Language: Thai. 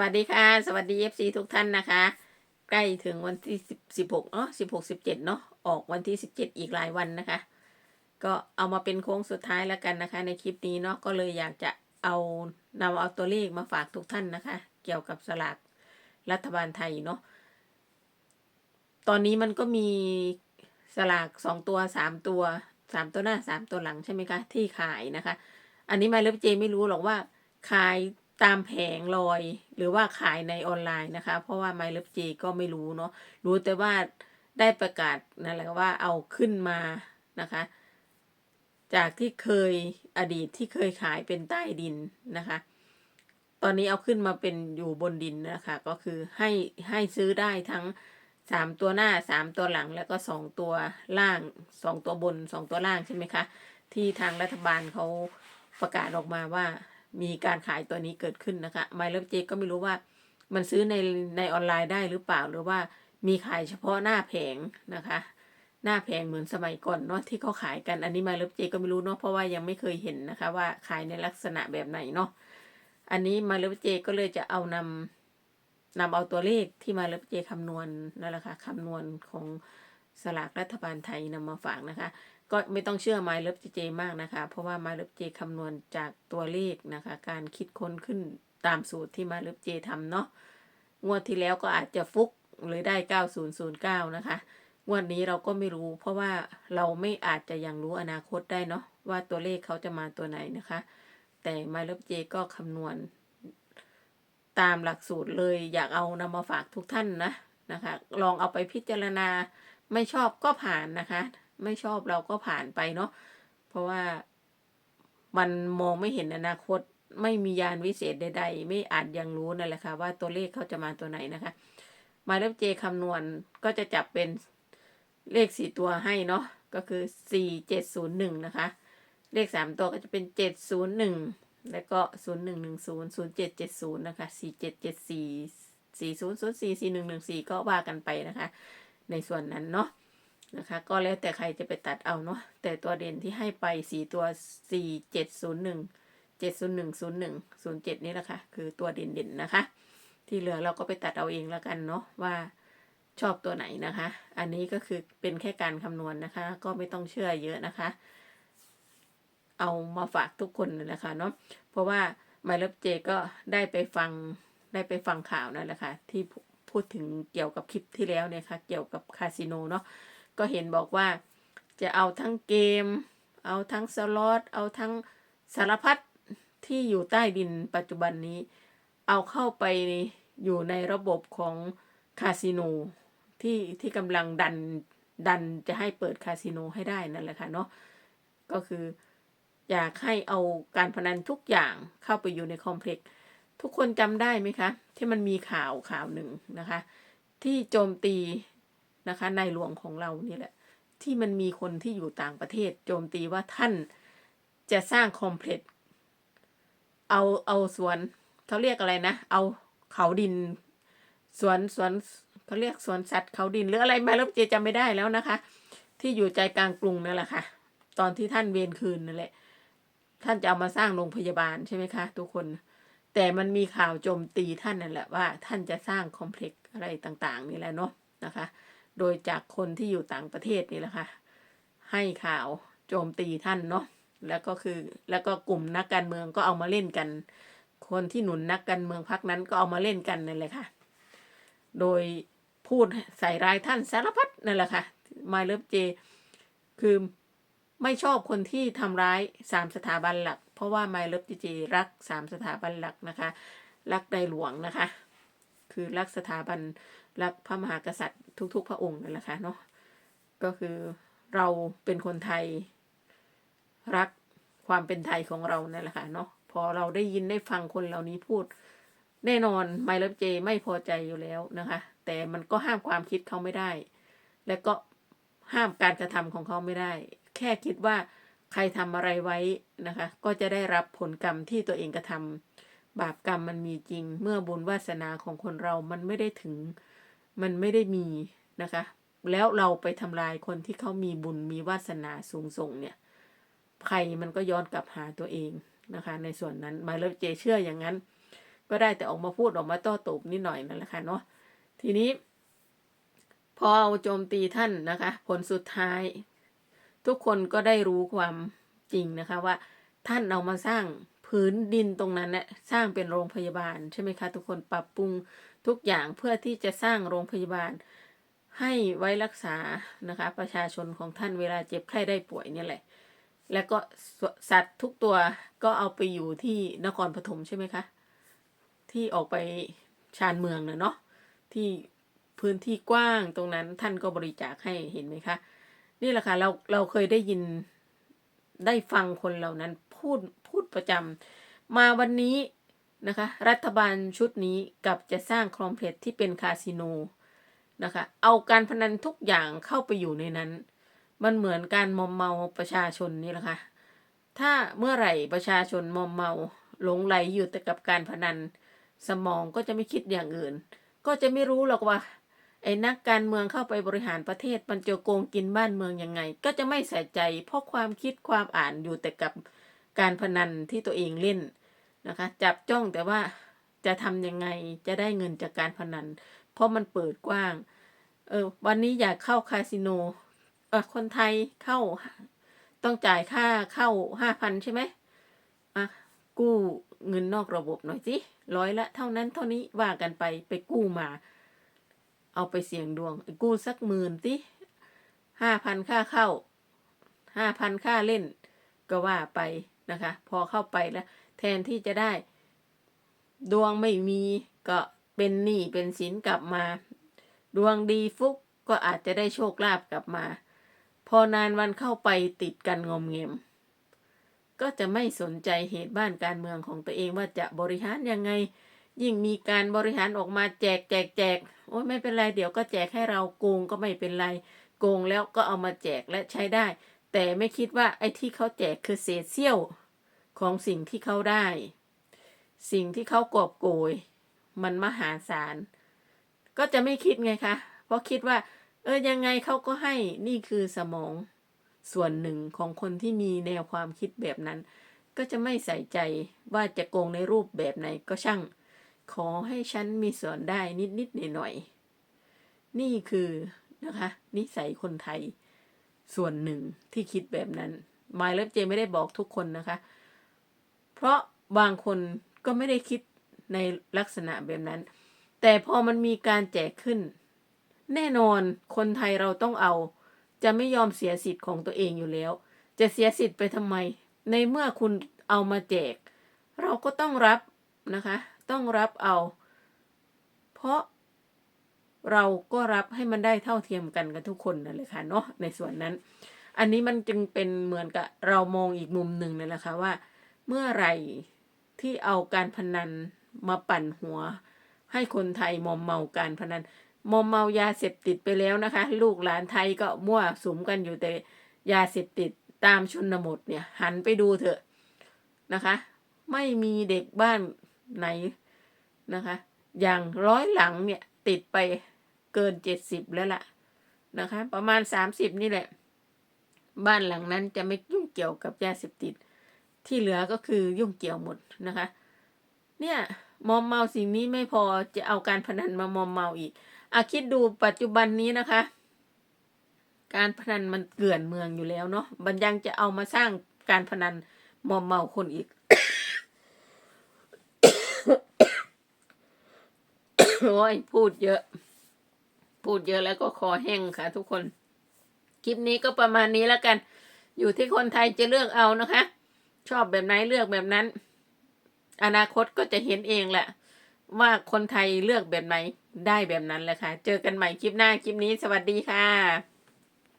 วัสดีค่ะ สวัสดีเอฟซีทุกท่านนะคะ ใกล้ถึงวันที่สิบหกเนาะสิบหกสิบเจ็ดเนาะออกวันที่สิบเจ็ดอีกหลายวันนะคะ ก็เอามาเป็นโค้งสุดท้ายแล้วกันนะคะ ในคลิปนี้เนาะก็เลยอยากจะเอานำเอาตัวเลขมาฝากทุกท่านนะคะ เกี่ยวกับสลากรัฐบาลไทยเนาะตอนนี้มันก็มีสลากสองตัวสามตัวสามตัวหน้าสามตัวหลังใช่ไหมคะที่ขายนะคะ อันนี้มาเล็บเจไม่รู้หรอกว่าขาย ตามแผงลอย หรือว่าขายในออนไลน์นะคะ เพราะว่า My Love J ก็ไม่รู้เนาะรู้แต่ว่าได้ประกาศนั่นแหละว่าเอาขึ้นมานะคะ จากที่เคยอดีตที่เคยขายเป็นใต้ดินนะคะ ตอนนี้เอาขึ้นมาเป็นอยู่บนดินนะคะ ก็คือให้ให้ซื้อได้ทั้งสามตัวหน้าสามตัวหลังแล้วก็สองตัวล่างสองตัวบนสองตัวล่างใช่ไหมคะ ที่ทางรัฐบาลเขาประกาศออกมาว่า มีการขายตัวนี้เกิดขึ้นนะคะไมล์เลฟเจก็ไม่รู้ว่ามันซื้อในในออนไลน์ได้หรือเปล่าหรือว่ามีขายเฉพาะหน้าแผงนะคะ หน้าแผงเหมือนสมัยก่อนเนาะที่เขาขายกันอันนี้ไมล์เลฟเจก็ไม่รู้เนาะเพราะว่ายังไม่เคยเห็นนะคะ ว่าขายในลักษณะแบบไหนเนาะอันนี้ไมล์เลฟเจก็เลยจะเอานำนำเอาตัวเลขที่ไมล์เลฟเจคำนวณนั่นแหละค่ะคำนวณของสลากรัฐบาลไทยนำมาฝากนะคะ ก็ไม่ต้องเชื่อ My Love J มากนะคะ เพราะว่า My Love J คำนวณจากตัวเลขนะคะ การคิดค้นขึ้นตามสูตรที่ My Love J ทำเนาะ งวดที่แล้วก็อาจจะฟุกหรือได้ 9009 นะคะ งวดนี้เราก็ไม่รู้ เพราะว่าเราไม่อาจจะยังรู้อนาคตได้เนาะว่าตัวเลขเขาจะมาตัวไหนนะคะ แต่ My Love J ก็คำนวณตามหลักสูตรเลยอยากเอานำมาฝากทุกท่านนะนะคะ ลองเอาไปพิจารณาไม่ชอบก็ผ่านนะคะ ไม่ชอบเราก็ผ่านไปเนาะเพราะว่ามันมองไม่เห็นอนาคต ไม่มียานวิเศษใด ๆ ไม่อาจยังรู้นั่นแหละค่ะว่าตัวเลขเขาจะมาตัวไหนนะคะ มาเล็บเจคำนวณก็จะจับเป็นเลขสี่ตัวให้เนาะก็คือสี่เจ็ดศูนย์หนึ่งนะคะ เลขสามตัวก็จะเป็นเจ็ดศูนย์หนึ่งแล้วก็ศูนย์หนึ่งหนึ่งศูนย์ศูนย์เจ็ดเจ็ดศูนย์นะคะสี่เจ็ดเจ็ดสี่สี่ศูนย์ศูนย์สี่สี่หนึ่งหนึ่งสี่ก็ว่ากันไปนะคะ ในส่วนนั้นเนาะ นะคะ ก็แล้วแต่ใครจะไปตัดเอาเนาะแต่ตัวเด่นที่ให้ไปสี่ตัวสี่เจ็ดศูนย์หนึ่งเจ็ดศูนย์หนึ่งศูนย์หนึ่งศูนย์เจ็ดนี่แหละค่ะ คือตัวเด่นเด่นนะคะ ที่เหลือเราก็ไปตัดเอาเองแล้วกันเนาะว่าชอบตัวไหนนะคะ อันนี้ก็คือเป็นแค่การคำนวณนะคะ ก็ไม่ต้องเชื่อเยอะนะคะ เอามาฝากทุกคนเลยนะคะเนาะ เพราะว่าไมล์เลฟเจก็ได้ไปฟังได้ไปฟังข่าวนั่นแหละค่ะที่พูดถึงเกี่ยวกับคลิปที่แล้วเนี่ยค่ะ เกี่ยวกับคาสิโนเนาะ ก็เห็นบอกว่าจะเอาทั้งเกม เอาทั้งสล็อต เอาทั้งสารพัดที่อยู่ใต้ดินปัจจุบันนี้ เอาเข้าไปอยู่ในระบบของคาสิโนที่ที่กำลังดันดันจะให้เปิดคาสิโนให้ได้นั่นแหละค่ะเนาะก็คืออยากให้เอาการพนันทุกอย่างเข้าไปอยู่ในคอมเพล็กซ์ทุกคนจำได้ไหมคะ ที่มันมีข่าวข่าวหนึ่งนะคะ ที่โจมตี นะคะในหลวงของเรานี่แหละ ที่มันมีคนที่อยู่ต่างประเทศ โจมตีว่าท่านจะสร้างคอมเพล็กซ์เอาเอาสวนเขาเรียกอะไรนะ เอาเขาดิน สวนสวนเขาเรียกสวนสัตว์เขาดินหรืออะไรมาแล้วเจจำไม่ได้แล้วนะคะ ที่อยู่ใจกลางกรุงนั่นแหละค่ะ ตอนที่ท่านเวรคืนนั่นแหละ ท่านจะเอามาสร้างโรงพยาบาลใช่ไหมคะ ทุกคน แต่มันมีข่าวโจมตีท่านนั่นแหละว่า ท่านจะสร้างคอมเพล็กซ์อะไรต่าง ๆ นี่แหละเนาะนะคะ โดยจากคนที่อยู่ต่างประเทศนี่แหละค่ะ ให้ข่าวโจมตีท่านเนาะแล้วก็คือแล้วก็กลุ่มนักการเมืองก็เอามาเล่นกัน คนที่หนุนนักการเมืองพักนั้นก็เอามาเล่นกันนั่นแหละค่ะ โดยพูดใส่ร้ายท่านสารพัดนั่นแหละค่ะมาเลิฟเจ คือไม่ชอบคนที่ทำร้ายสามสถาบันหลัก เพราะว่าไมเลิฟเจรักสามสถาบันหลักนะคะ รักในหลวงนะคะ คือรักสถาบันรักพระมหากษัตริย์ทุก ๆ พระองค์นั่นแหละค่ะเนาะก็คือเราเป็นคนไทย รักความเป็นไทยของเรานั่นแหละค่ะเนาะพอเราได้ยินได้ฟังคนเหล่านี้พูด แน่นอนไมล์เลฟเจไม่พอใจอยู่แล้วนะคะ แต่มันก็ห้ามความคิดเขาไม่ได้ และก็ห้ามการกระทำของเขาไม่ได้ แค่คิดว่าใครทำอะไรไว้นะคะ ก็จะได้รับผลกรรมที่ตัวเองกระทำ บาปกรรมมันมีจริง เมื่อบุญวาสนาของคนเรามันไม่ได้ถึง มันไม่ได้มีนะคะ แล้วเราไปทำลายคนที่เขามีบุญมีวาสนาสูงส่งเนี่ยใครมันก็ย้อนกลับหาตัวเองนะคะ ในส่วนนั้นมาเลฟเจเชื่ออย่างนั้น ก็ได้แต่ออกมาพูดออกมาโต้ตอบนิดหน่อยนั่นแหละค่ะเนาะทีนี้ พอเอาโจมตีท่านนะคะ ผลสุดท้าย ทุกคนก็ได้รู้ความจริงนะคะว่าท่านเอามาสร้าง พื้นดินตรงนั้นเนี่ยสร้างเป็นโรงพยาบาลใช่ไหมคะทุกคนปรับปรุงทุกอย่างเพื่อที่จะสร้างโรงพยาบาล ให้ไว้รักษานะคะ ประชาชนของท่านเวลาเจ็บไข้ได้ป่วยเนี่ยแหละ แล้วก็สัตว์ทุกตัวก็เอาไปอยู่ที่นครปฐมใช่ไหมคะ ที่ออกไปชานเมืองเนาะที่พื้นที่กว้างตรงนั้นท่านก็บริจาคให้เห็นไหมคะ นี่แหละค่ะเราเราเคยได้ยินได้ฟังคนเหล่านั้น พูดพูดประจำมาวันนี้นะคะ รัฐบาลชุดนี้กับจะสร้างคลอมเพล็กซ์ที่เป็นคาสิโนนะคะ เอาการพนันทุกอย่างเข้าไปอยู่ในนั้น มันเหมือนการมอมเมาประชาชนนี่แหละค่ะถ้าเมื่อไหร่ประชาชนมอมเมาหลงไหลอยู่แต่กับการพนัน สมองก็จะไม่คิดอย่างอื่น ก็จะไม่รู้หรอกว่าไอ้นักการเมืองเข้าไปบริหารประเทศมันจะโกงกินบ้านเมืองยังไง ก็จะไม่ใส่ใจ เพราะความคิดความอ่านอยู่แต่กับ การพนันที่ตัวเองเล่นนะคะ จับจ้องแต่ว่าจะทำยังไงจะได้เงินจากการพนัน เพราะมันเปิดกว้าง เออ วันนี้อยากเข้าคาสิโนเออคนไทยเข้า ต้องจ่ายค่าเข้าห้าพันใช่ไหมอะกู้เงินนอกระบบหน่อยสิร้อยละเท่านั้นเท่านี้ว่ากันไปไปกู้มา เอาไปเสี่ยงดวงกู้สักหมื่นสิห้าพันค่าเข้าห้าพันค่าเล่น ก็ว่าไป นะคะ พอเข้าไปแล้ว แทนที่จะได้ ดวงไม่มีก็เป็นหนี้เป็นสินกลับมา ดวงดีฟุกก็อาจจะได้โชคลาภกลับมา พอนานวันเข้าไปติดกันงมเงมก็จะไม่สนใจเหตุบ้านการเมืองของตัวเองว่าจะบริหารยังไง ยิ่งมีการบริหารออกมาแจกแจกแจกโอ้ยไม่เป็นไรเดี๋ยวก็แจกให้เราโกงก็ไม่เป็นไรโกงแล้วก็เอามาแจกและใช้ได้ แต่ไม่คิดว่าไอ้ที่เขาแจกคือเศษเสี้ยวของสิ่งที่เขาได้ สิ่งที่เขากอบโกย มันมหาศาล ก็จะไม่คิดไงคะ เพราะคิดว่า เออยังไงเขาก็ให้นี่คือสมองส่วนหนึ่งของคนที่มีแนวความคิดแบบนั้น ก็จะไม่ใส่ใจว่าจะโกงในรูปแบบไหนก็ช่าง ขอให้ฉันมีส่วนได้นิดนิดหน่อยหน่อยๆนี่คือนะคะ นิสัยคนไทย ส่วนหนึ่งที่คิดแบบนั้นไมายเลิฟเจไม่ได้บอกทุกคนนะคะ เพราะบางคนก็ไม่ได้คิดในลักษณะแบบนั้น แต่พอมันมีการแจกขึ้น แน่นอนคนไทยเราต้องเอา จะไม่ยอมเสียสิทธิ์ของตัวเองอยู่แล้ว จะเสียสิทธิ์ไปทำไม ในเมื่อคุณเอามาแจก เราก็ต้องรับนะคะ ต้องรับเอา เพราะ เราก็รับให้มันได้เท่าเทียมกันกับทุกคนนั่นเลยค่ะเนาะในส่วนนั้น อันนี้มันจึงเป็นเหมือนกับเรามองอีกมุมหนึ่งนั่นแหละค่ะว่า เมื่อไหร่ที่เอาการพนันมาปั่นหัว ให้คนไทยมอมเมาการพนันมอมเมายาเสพติดไปแล้วนะคะ ลูกหลานไทยก็มั่วสุมกันอยู่แต่ยาเสพติดตามชนบทเนี่ย หันไปดูเถอะนะคะ ไม่มีเด็กบ้านไหนนะคะ อย่างร้อยหลังเนี่ยติดไป เกินเจ็ดสิบแล้วล่ะนะคะ ประมาณสามสิบนี่แหละ บ้านหลังนั้นจะไม่ยุ่งเกี่ยวกับยาเสพติด ที่เหลือก็คือยุ่งเกี่ยวหมดนะคะ เนี่ยมอมเมาสิ่งนี้ไม่พอจะเอาการพนันมามอมเมาอีกอาคิดดูปัจจุบันนี้นะคะ การพนันมันเกลื่อนเมืองอยู่แล้วเนาะมันยังจะเอามาสร้างการพนันมอมเมาคนอีกโอ้ยพูดเยอะ พูดเยอะแล้วก็คอแห้งค่ะ ทุกคน คลิปนี้ก็ประมาณนี้แล้วกัน อยู่ที่คนไทยจะเลือกเอานะคะ ชอบแบบไหนเลือกแบบนั้น อนาคตก็จะเห็นเองแหละ ว่าคนไทยเลือกแบบไหนได้แบบนั้นแหละค่ะ เจอกันใหม่คลิปหน้าคลิปนี้สวัสดีค่ะ